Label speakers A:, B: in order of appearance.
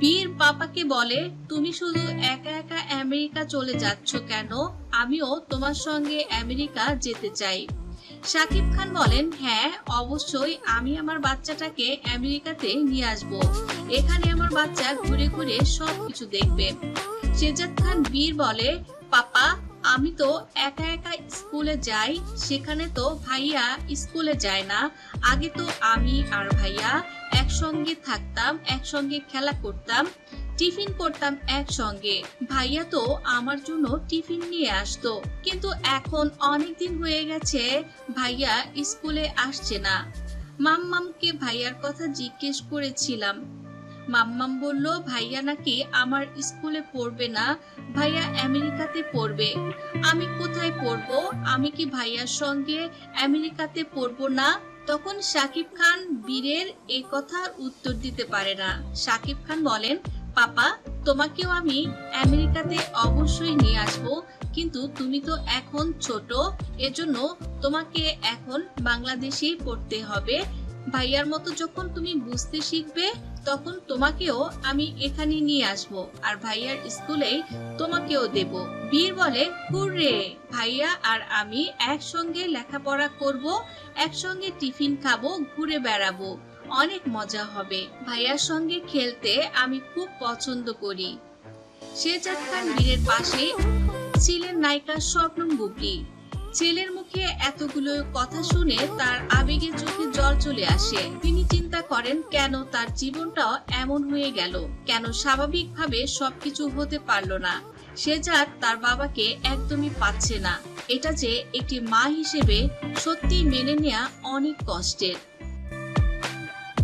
A: বীর পাপাকে বলে, তুমি শুধু একা একা আমেরিকা চলে যাচ্ছ কেন? আমিও তোমার সঙ্গে আমেরিকা যেতে চাই। শাকিব খান বলেন হ্যাঁ অবশ্যই আমি আমার বাচ্চাটাকে আমেরিকাতে নিয়ে আসব। এখানে আমার বাচ্চা ঘুরে ঘুরে সব কিছু দেখবে। শেজাদ খান বীর বলে, পাপা আমি তো একা একা স্কুলে যাই, সেখানে তো ভাইয়া স্কুলে যায় না। আগে তো আমি আর ভাইয়া একসঙ্গে থাকতাম, একসঙ্গে খেলা করতাম, টিফিন করতাম একসঙ্গে। ভাইয়া তো আমার জন্য টিফিন নিয়ে আসতো। কিন্তু এখন অনেক দিন হয়ে গেছে, ভাইয়া স্কুলে আসছে না। মাম্মামকে ভাইয়ার কথা জিজ্ঞেস করেছিলাম মাম্মাম বলল, ভাইয়া নাকি আমার স্কুলে পড়বে না, ভাইয়া আমেরিকাতে পড়বে। আমি কোথায় পড়ব? আমি কি ভাইয়ার সঙ্গে আমেরিকাতে পড়ব না? তখন সাকিব খান বীরের এই কথার উত্তর দিতে পারে না। সাকিব খান বলেন, পাপা, তোমাকেও আমি আমেরিকাতে অবশ্যই নিয়ে আসব, কিন্তু তুমি তো এখন ছোট, এজন্য তোমাকে এখন বাংলাদেশেই পড়তে হবে। ভাইয়ার মতো যখন তুমি বুঝতে শিখবে, তখন তোমাকেও আমি এখানে নিয়ে আসব। আর ভাইয়ার স্কুলেই তোমাকেও দেব। বীর বলে, হুররে! ভাইয়া আর আমি একসঙ্গে লেখাপড়া করব, একসঙ্গে টিফিন খাব, ঘুরে বেড়াবো। অনেক মজা হবে। ভাইয়ার সঙ্গে খেলতে আমি খুব পছন্দ করি। শেজাদ খান বীরের পাশে ছিলেন নায়িকা স্বপ্নম বুবলি। ছেলের মুখে এতগুলো কথা শুনে তার আবেগের চোখে জল চলে আসে। তিনি চিন্তা করেন, কেন তার জীবনটাও এমন হয়ে গেল? কেন স্বাভাবিকভাবে সবকিছু হতে পারল না? সে যার তার বাবাকে একদমই পাচ্ছে না। এটা যে একটি মা হিসেবে সত্যি মেনে নেয়া অনেক কষ্টের।